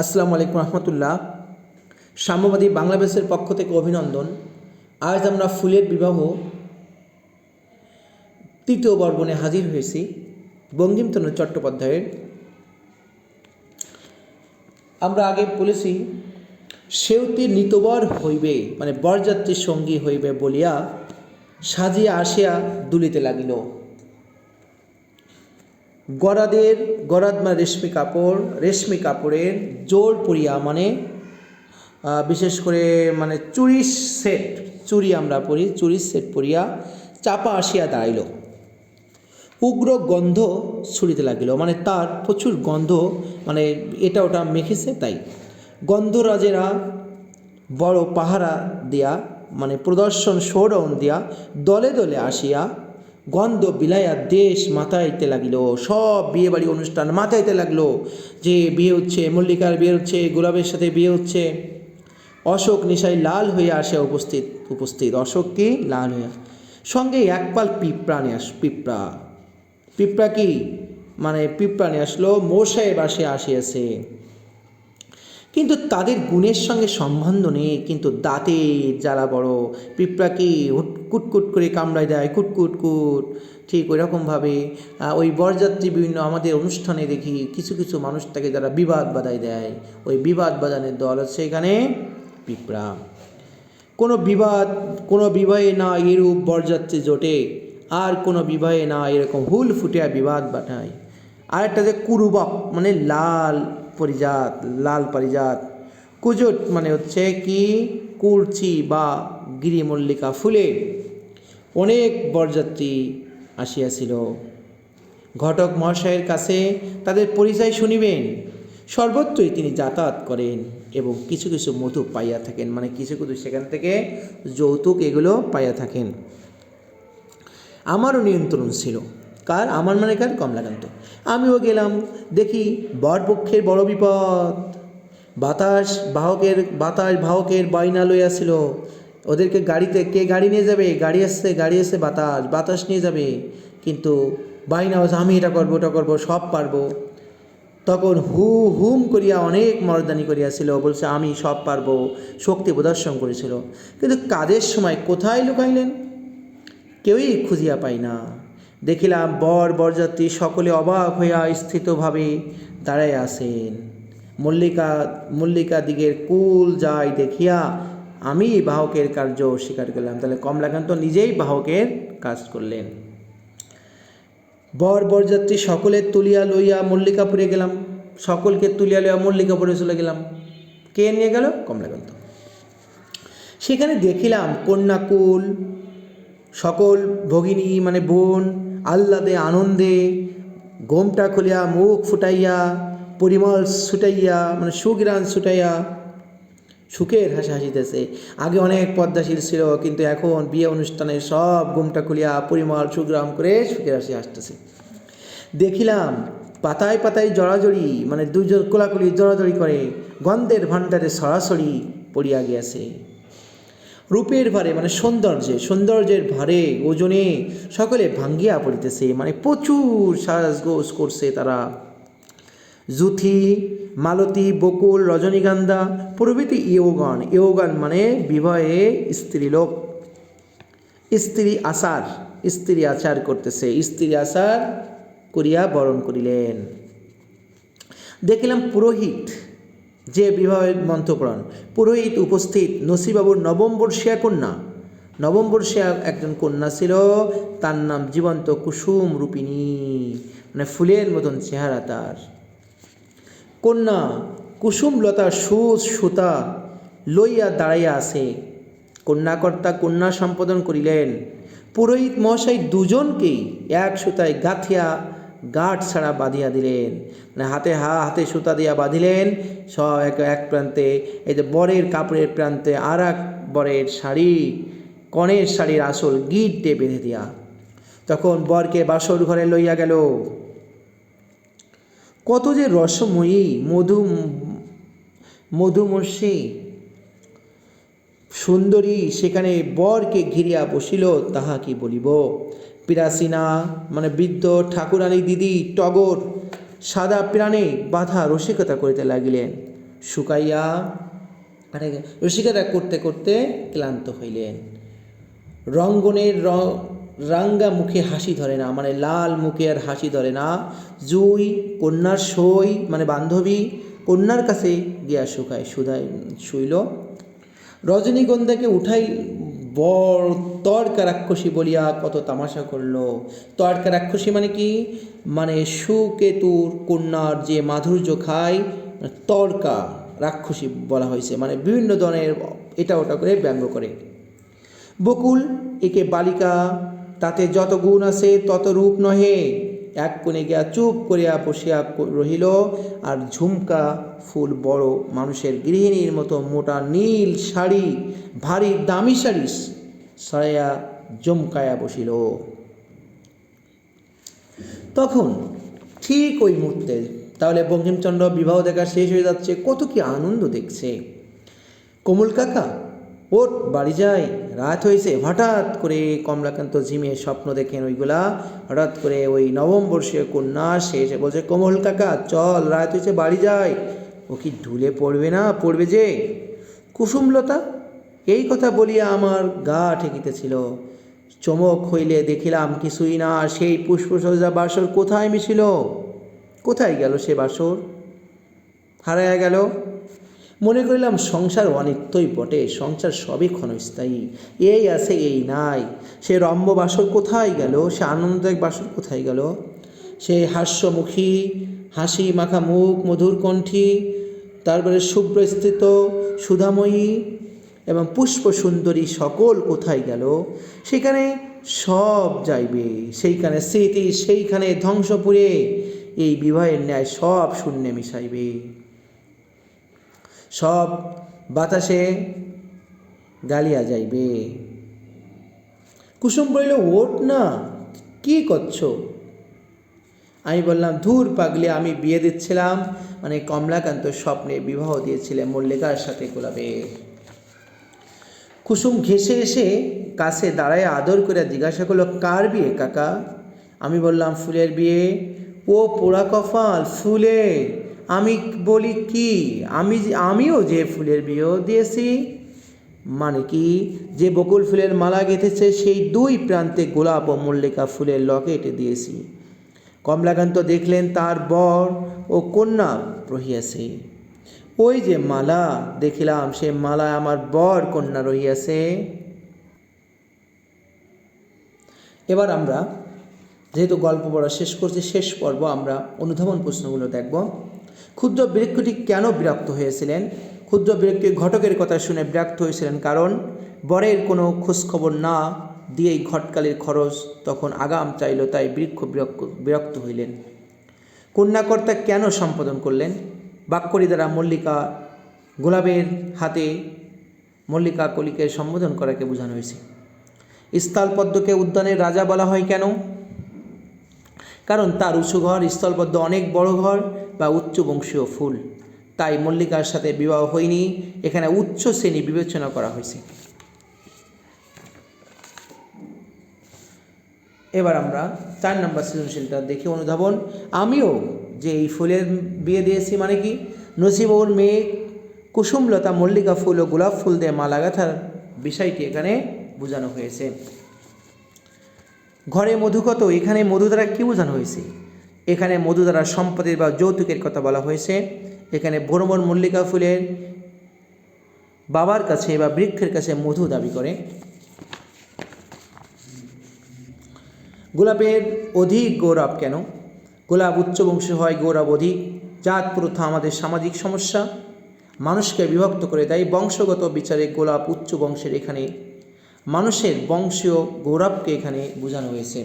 আসসালামু আলাইকুম রহমতুল্লাহ। সাম্যবাদী বাংলাদেশের পক্ষ থেকে অভিনন্দন। আজ আমরা ফুলের বিবাহ তৃতীয় বর্বণে হাজির হয়েছি বঙ্কিমচন্দ্র চট্টোপাধ্যায়ের। আমরা আগে বলেছি, সেউতি নিতবর হইবে মানে বরযাত্রীর সঙ্গী হইবে বলিয়া সাজিয়া আসিয়া দুলিতে লাগিল। গরাদের গরাদ মানে রেশমি কাপড়, রেশমি কাপড়ের জোর পরিয়া মানে বিশেষ করে মানে চুরির সেট, চুরি আমরা পরি চুরির সেট পরিয়া চাপা আসিয়া দাঁড়াইল। উগ্র গন্ধ ছুড়িতে লাগিল মানে তার প্রচুর গন্ধ মানে এটা ওটা মেখেছে, তাই। গন্ধরাজেরা বড় পাহারা দিয়া মানে প্রদর্শন শোডন দিয়া দলে দলে আসিয়া গন্ধ বিলাইয়া দেশ মাথাইতে লাগিল। সব বিয়ে বাড়ি অনুষ্ঠান মাথাইতে লাগল যে বিয়ে হচ্ছে, মল্লিকার বিয়ে হচ্ছে, গোলাপের সাথে বিয়ে হচ্ছে। অশোক নিশাই লাল হয়ে আসে উপস্থিত উপস্থিত। অশোক কি? লাল হয়ে আসে। সঙ্গে একপাল পিঁপড়া নিয়ে আস পিঁপড়া। পিঁপড়া কি? মানে পিঁপড়া নিয়ে আসলো, মশাই বাসে আসিয়াছে। কিন্তু তাদের গুণের সঙ্গে সম্বন্ধ নেই, কিন্তু দাঁতে যারা বড়, পিঁপড়াকে কুটকুট করে কামড়ায় দেয় কুটকুট কুট ঠিক ওই রকমভাবে ওই বরযাত্রী বিভিন্ন আমাদের অনুষ্ঠানে দেখি কিছু কিছু মানুষ থাকে যারা বিবাদ বাধাই দেয়, ওই বিবাদ বাজানের দল হচ্ছে এখানে পিঁপড়া। কোনো বিবাদ, কোনো বিবাহে না এরূপ বরযাত্রী জোটে, আর কোনো বিবাহে না এরকম হুল ফুটিয়া বিবাদ বাটায় আর একটা যে কুরুবক মানে লাল পরিজাত, লাল পারিজাত। কুজট মানে হচ্ছে কি? কুলচি বা গিরিমল্লিকা ফুলে অনেক বরযাত্রী আসিয়াছিল। ঘটক মহাশয়ের কাছে তাদের পরিচয় শুনিবেন। সর্বত্রই তিনি যাতায়াত করেন এবং কিছু কিছু মধু পাইয়া থাকেন মানে কিছু কিছু সেখান থেকে যৌতুক এগুলো পাইয়া থাকেন। আমারও নিয়ন্ত্রণ ছিল, কার? আমার মানে কার? কমলাকান্ত। আমিও গেলাম। দেখি বরপক্ষের বড় বিপদ। বাতাস বাহকের বাতাস বাহকের বাইনা লইয়াছিল ওদেরকে গাড়িতে কে গাড়ি নিয়ে যাবে? গাড়ি আসছে, গাড়ি এসে বাতাস বাতাস নিয়ে যাবে। কিন্তু বাইনা হচ্ছে আমি এটা করব, ওটা করব, সব পারব। তখন হু হুম করিয়া অনেক মর্দানি করিয়াছিল বলছে, আমি সব পারব। শক্তি প্রদর্শন করেছিল। কিন্তু কাজের সময় কোথায় লুকাইলেন? কেউই খুঁজিয়া পাই না। দেখিলাম বর বরযাত্রী সকলে অবাক হইয়া স্থিতভাবে দাঁড়াইয়া আছেন। মল্লিকা মল্লিকা দিগের কুল যাই দেখিয়া আমি বাহকের কার্য স্বীকার করলাম। তাহলে কমলাকান্ত নিজেই বাহকের কাজ করলেন। বর বরযাত্রী সকলে তুলিয়া লইয়া মল্লিকাপুরে গেলাম। সকলকে তুলিয়া লইয়া মল্লিকাপুরে চলে গেলাম। কে নিয়ে গেল? কমলাকান্ত। সেখানে দেখিলাম কন্যাকুল, সকল ভগিনী মানে বোন আহ্লাদে আনন্দে গোমটা খুলিয়া, মুখ ফুটাইয়া, পরিমল ছুটাইয়া মানে সুগ্রান ছুটাইয়া সুখের হাসি হাসিতেছে। আগে অনেক পদ্মাশীল ছিল, কিন্তু এখন বিয়ে অনুষ্ঠানে সব ঘুমটা খুলিয়া, পরিমল সুগ্রাম করে সুখের হাসি হাসতেছে। দেখিলাম পাতায় পাতায় জড়াজড়ি মানে দুজন কোলাকুলি জড়াজড়ি করে, গন্ধের ভাণ্ডারে সরাসরি পড়িয়া গিয়াছে। রূপের ভারে মানে সৌন্দর্যে, সৌন্দর্যের ভারে, ওজনে সকলে ভাঙ্গিয়া পড়িতেছে। মানে প্রচুর সাজগোজ করছে তারা। জুথি, মালতী, বকুল, রজনীগন্ধা, প্রভৃতি ইয়োগান। ইয়োগান মানে বিবাহে স্ত্রীলোক। স্ত্রী আচার স্ত্রী আচার করতেছে। স্ত্রী আচার করিয়া বরণ করিলেন। দেখিলাম পুরোহিত যে বিবাহের মন্ত্রপ্রাণ পুরোহিত উপস্থিত নসিবাবুর নবম বর্ষিয়া কন্যা। নবম বর্ষিয়া একজন কন্যা ছিল, তার নাম জীবন্ত কুসুম রূপিণী মানে ফুলের মতন চেহারা তার। কন্যা কুসুমলতা সুচ সুতা লইয়া দাঁড়াইয়া আছে। কন্যাকর্তা কন্যা সম্পাদন করিলেন। পুরোহিত মহাশয় দুজনকেই এক সুতায় গাঁথিয়া গাঁট ছাড়া বাঁধিয়া দিলেন। মানে হাতে হা, হাতে সুতা দিয়া বাঁধিলেন। সব এক এক প্রান্তে, এই যে বরের কাপড়ের প্রান্তে আর এক বরের শাড়ি, কনের শাড়ির আসল গিটে বেঁধে দিয়া। তখন বরকে বাসর ঘরে লইয়া গেল। কত যে রসময়ী মধু মধুমর্ষী সুন্দরী সেখানে বরকে ঘিরিয়া বসিল, তাহা কি বলিব? পিরাসিনা মানে বৃদ্ধ ঠাকুরানী দিদি টগর, সাদা প্রাণে বাধা রসিকতা করিতে লাগিলেন। শুকাইয়া রসিকতা করতে করতে ক্লান্ত হইলেন। রঙ্গনের রাঙ্গা মুখে হাসি ধরে না মানে লাল মুখে আর হাসি ধরে না। জুই, কন্যার সই মানে বান্ধবী, কন্যার কাছে গিয়া শুকায় সুধাই শুইল। রজনীগন্ধাকে উঠাই বড় তর্কা রাক্ষসী বলিয়া কত তামাশা করল। তর্কা রাক্ষসী মানে কি? মানে সুকেতুর কন্যার যে মাধুর্য খায় তর্কা রাক্ষসী বলা হয়েছে মানে বিভিন্ন ধরনের এটা ওটা করে ব্যঙ্গ করে। বকুল, একে বালিকা, তাতে যত গুণ আছে তত রূপ নহে। এক কোণে গিয়া চুপ করিয়া বসিয়া রহিল আর ঝুমকা ফুল বড় মানুষের গৃহিণীর মতো মোটা নীল শাড়ি, ভারী দামি শাড়ি সরাইয়া জমকায়া বসিল। তখন ঠিক ওই মুহূর্তে, তাহলে বঙ্কিমচন্দ্র বিবাহ দেখা শেষ হয়ে যাচ্ছে, কত কি আনন্দ দেখছে। কোমল কাকা ওট বাড়ি যাই। রাত হয়েছে হঠাৎ করে কমলাকান্ত ঝিমে স্বপ্ন দেখেন ওইগুলা। হঠাৎ করে ওই নবম বর্ষীয় কন্যা সে এসে বলছে, কোমল কাকা, চল, রাত হয়েছে বাড়ি যাই। ও কি ঢুলে পড়বে না? পড়বে যে? কুসুমলতা, এই কথা বলিয়া আমার গা ঠেকিতেছিল। চমক হইলে দেখিলাম কিছুই না। সেই পুষ্পসজ্জা বাসর কোথায় মিছিল কোথায় গেল সে বাসর? হারায়া গেল? মনে করিলাম সংসার অনিত্যই বটে, সংসার সবই ক্ষণস্থায়ী। এই আছে, এই নাই। সে রম্য বাসর কোথায় গেল? সে আনন্দদায়ক বাসর কোথায় গেল? সে হাস্যমুখী, হাসি মাখা মুখ, মধুর কণ্ঠী, তারপরে শুভ্রস্থিত সুধাময়ী এবং পুষ্প সুন্দরী সকল কোথায় গেল? সেখানে সব যাইবে, সেইখানে স্মৃতি, সেইখানে ধ্বংসপুরে। এই বিবাহের ন্যায় সব শূন্যে মিশাইবে। সব বাতাসে গালিয়া যাইবে। কুসুম বলিল, ওঠ না, কি করছ? আমি বললাম, ধূর পাগলে, আমি বিয়ে দিচ্ছিলাম মানে কমলাকান্ত স্বপ্নে বিবাহ দিয়েছিলেন মল্লিকার সাথে গোলাপের কুসুম ঘেসে এসে কাছে দাঁড়ায় আদর করে জিজ্ঞাসা করল, কার বিয়ে কাকা? আমি বললাম, ফুলের বিয়ে। ও পোড়া কপাল, ফুলে। আমি বলি কি? আমি আমিও যে ফুলের বিয়েও দিয়েছি মানে কি? যে বকুল ফুলের মালা গেঁথেছে, সেই দুই প্রান্তে গোলাপ ও মল্লিকা ফুলের লকেটে দিয়েছি। কমলাকান্ত দেখলেন তার বর ও কন্যা রহিয়াছে। ওই যে মালা, দেখিলাম সে মালা আমার বর কন্যা রহিয়াছে। এবার আমরা, যেহেতু গল্প পড়া শেষ করছি, শেষ পর্ব আমরা অনুধাবন প্রশ্নগুলো দেখব। ক্ষুদ্র বৃক্ষটি কেন বিরক্ত হয়েছিলেন? ক্ষুদ্র বৃক্ষটি ঘটকের কথা শুনে বিরক্ত হয়েছিলেন কারণ, বরের কোনো খোঁজখবর না দিয়েই ঘটকালির খরচ তখন আগাম চাইল, তাই বৃক্ষ বিরক্ত বিরক্ত হইলেন। কন্যাকর্তা কেন সম্পাদন করলেন? বাক্যরি দ্বারা মল্লিকা গোলাপের হাতে মল্লিকা কলিকে সম্বোধন করাকে বোঝানো হয়েছে। স্থলপদ্মকে উদ্যানের রাজা বলা হয় কেন? কারণ তার উঁচু ঘর স্থলপদ্ম অনেক বড় ঘর বা উচ্চ বংশীয় ফুল। তাই মল্লিকার সাথে বিবাহ হয়নি, এখানে উচ্চ শ্রেণি বিবেচনা করা হয়েছে। এবার আমরা চার নম্বর সৃজনশীলটা দেখি অনুধাবন। আমিও যে এই ফুলের বিয়ে দিয়েছি মানে কি? নসিবর মেয়ে কুসুমলতা মল্লিকা ফুল ও গোলাপ ফুল দিয়ে মালা গাঁথার বিষয়টি এখানে বোঝানো হয়েছে। ঘরে মধুকত, এখানে মধু দ্বারা কী বোঝানো হয়েছে? এখানে মধু দ্বারা সম্পদের বা যৌতুকের কথা বলা হয়েছে। এখানে ভ্রমণ মল্লিকা ফুলের বাবার কাছে বা বৃক্ষের কাছে মধু দাবি করে। গোলাপের অধিক গৌরব কেন? গোলাপ উচ্চবংশী হয় গৌরব অধিক, জাত প্রথা আমাদের সামাজিক সমস্যা। মানুষকে বিভক্ত করে দেয় বংশগত বিচারে গোলাপ উচ্চ বংশের এখানে। মানুষের বংশীয় গৌরবকে এখানে বোঝানো হয়েছে।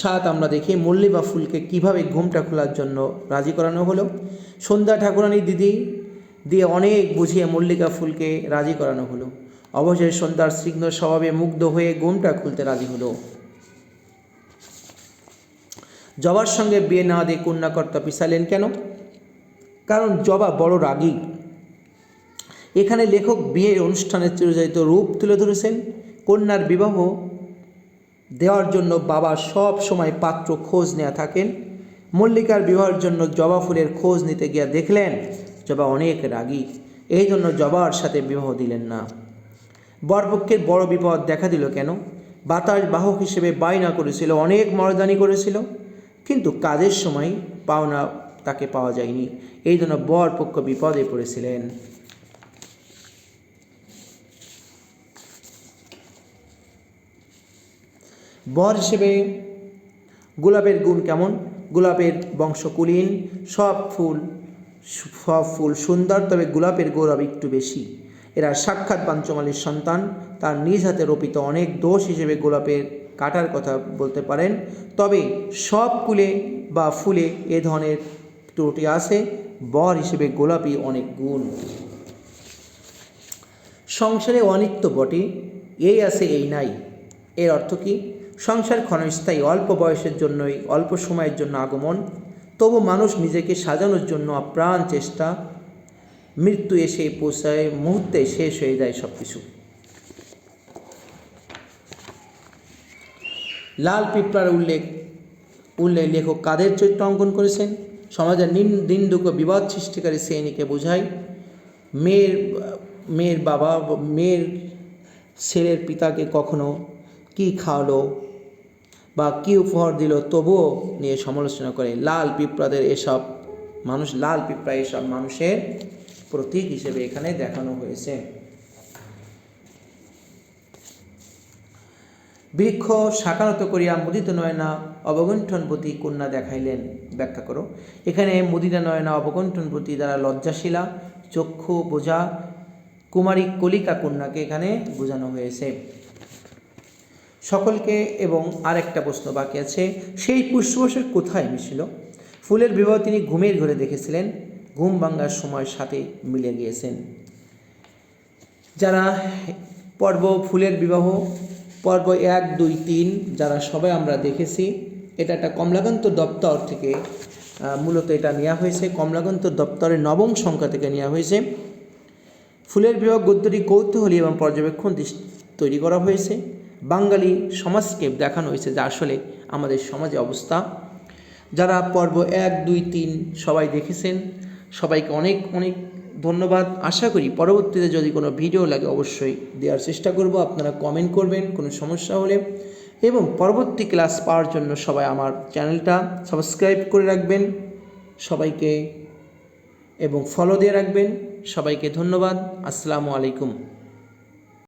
সাত আমরা দেখি মল্লি বা ফুলকে কীভাবে ঘুমটা খোলার জন্য রাজি করানো হলো? সন্ধ্যা ঠাকুরানী দিদি দিয়ে অনেক বুঝিয়ে মল্লিকা ফুলকে রাজি করানো হলো। অবশেষে সন্ধ্যার স্নিগ্ধ স্বভাবে মুগ্ধ হয়ে ঘুমটা খুলতে রাজি হলো। জবার সঙ্গে বিয়ে না দিয়ে কন্যাকর্তা পিছালেন কেন? কারণ জবা বড় রাগী। এখানে লেখক বিয়ের অনুষ্ঠানের চিরজায়িত রূপ তুলে ধরেছেন। কন্যার বিবাহ দেওয়ার জন্য বাবা সব সময় পাত্র খোঁজ নেওয়া থাকেন। মল্লিকার বিবাহের জন্য জবা ফুলের খোঁজ নিতে গিয়ে দেখলেন জবা অনেক রাগী। এই জন্য জবার সাথে বিবাহ দিলেন না। বরপক্ষের বড় বিপদ দেখা দিল কেন? বাতাস বাহক হিসেবে বায়না করেছিল, অনেক মর্দানি করেছিল। কিন্তু কাজের সময় পাওনা তাকে পাওয়া যায়নি। এই জন্য বরপক্ষ বিপদে পড়েছিলেন। বর হিসেবে গোলাপের গুণ কেমন? গোলাপের বংশ কুলীন সব ফুল সব ফুল সুন্দর, তবে গোলাপের গৌরব একটু বেশি। এরা সাক্ষাৎ পাঞ্চমালির সন্তান, তার নিজ হাতে রোপিত অনেক দোষ হিসেবে গোলাপের কাটার কথা বলতে পারেন। তবে সব কুলে বা ফুলে এ ধরনের ত্রুটি আছে, বর হিসেবে গোলাপি অনেক গুণ। সংসারে অনিত্য বটে, এই আছে এই নাই। এর অর্থ কি? সংসার ক্ষণস্থায়ী অল্প বয়সের জন্যই, অল্প সময়ের জন্য আগমন। তবু মানুষ নিজেকে সাজানোর জন্য আপ্রাণ চেষ্টা। মৃত্যু এসে পৌঁছায়, মুহূর্তে শেষ হয়ে যায় সব কিছু লাল পিঁপড়ার উল্লেখ উল্লেখ লেখক কাদের চরিত্র অঙ্কন করেছেন? সমাজের নিন নিন্দুক বিবাদ সৃষ্টিকারী শ্রেণীকে বোঝায়, মেয়ের মেয়ের বাবা, মেয়ের ছেলের পিতাকে কখনো কি খাওয়ালো? বা কি উপহার দিল, তবুও নিয়ে সমালোচনা করে। লাল পিঁপড়াদের এসব মানুষ, লাল পিঁপড়া এসব মানুষের প্রতীক হিসেবে এখানে দেখানো হয়েছে। বৃক্ষ সাকারত করিয়া মুদিত নয়না অবগুণ্ঠনপতি কন্যা দেখাইলেন। ব্যাখ্যা করো। এখানে মুদিতা নয়না অবগুণ্ঠনপতি দ্বারা লজ্জাশীলা, চক্ষু বোঝা, কুমারী কলিকা কন্যাকে এখানে বোঝানো হয়েছে। সকলকে এবং আর একটা প্রশ্ন বাকি আছে। সেই পুষ্পবসের কোথায় মিছিল ফুলের বিবাহ তিনি ঘুমের ঘরে দেখেছিলেন। ঘুম ভাঙ্গার সময় সাথে মিলে গিয়েছেন। যারা পর্ব ফুলের বিবাহ, পর্ব এক, দুই, তিন, যারা সবাই আমরা দেখেছি, এটা একটা কমলাকান্ত দপ্তর থেকে মূলত এটা নেওয়া হয়েছে। কমলাকান্ত দপ্তরের নবম সংখ্যা থেকে নেওয়া হয়েছে। ফুলের বিবাহ, গদ্যটি কৌতূহলী এবং পর্যবেক্ষণ তৈরি করা হয়েছে। বাঙালি সমাজকে দেখানো হয়েছে যা আসলে আমাদের সমাজে অবস্থা। যারা পর্ব এক, দুই, তিন সবাই দেখেছেন, সবাইকে অনেক অনেক ধন্যবাদ। আশা করি পরবর্তীতে যদি কোনো ভিডিও লাগে অবশ্যই দেওয়ার চেষ্টা করব। আপনারা কমেন্ট করবেন, কোনো সমস্যা হলে। এবং পরবর্তী ক্লাস পাওয়ার জন্য সবাই আমার চ্যানেলটা সাবস্ক্রাইব করে রাখবেন, সবাইকে এবং ফলো দিয়ে রাখবেন। সবাইকে ধন্যবাদ। আসসালামু আলাইকুম।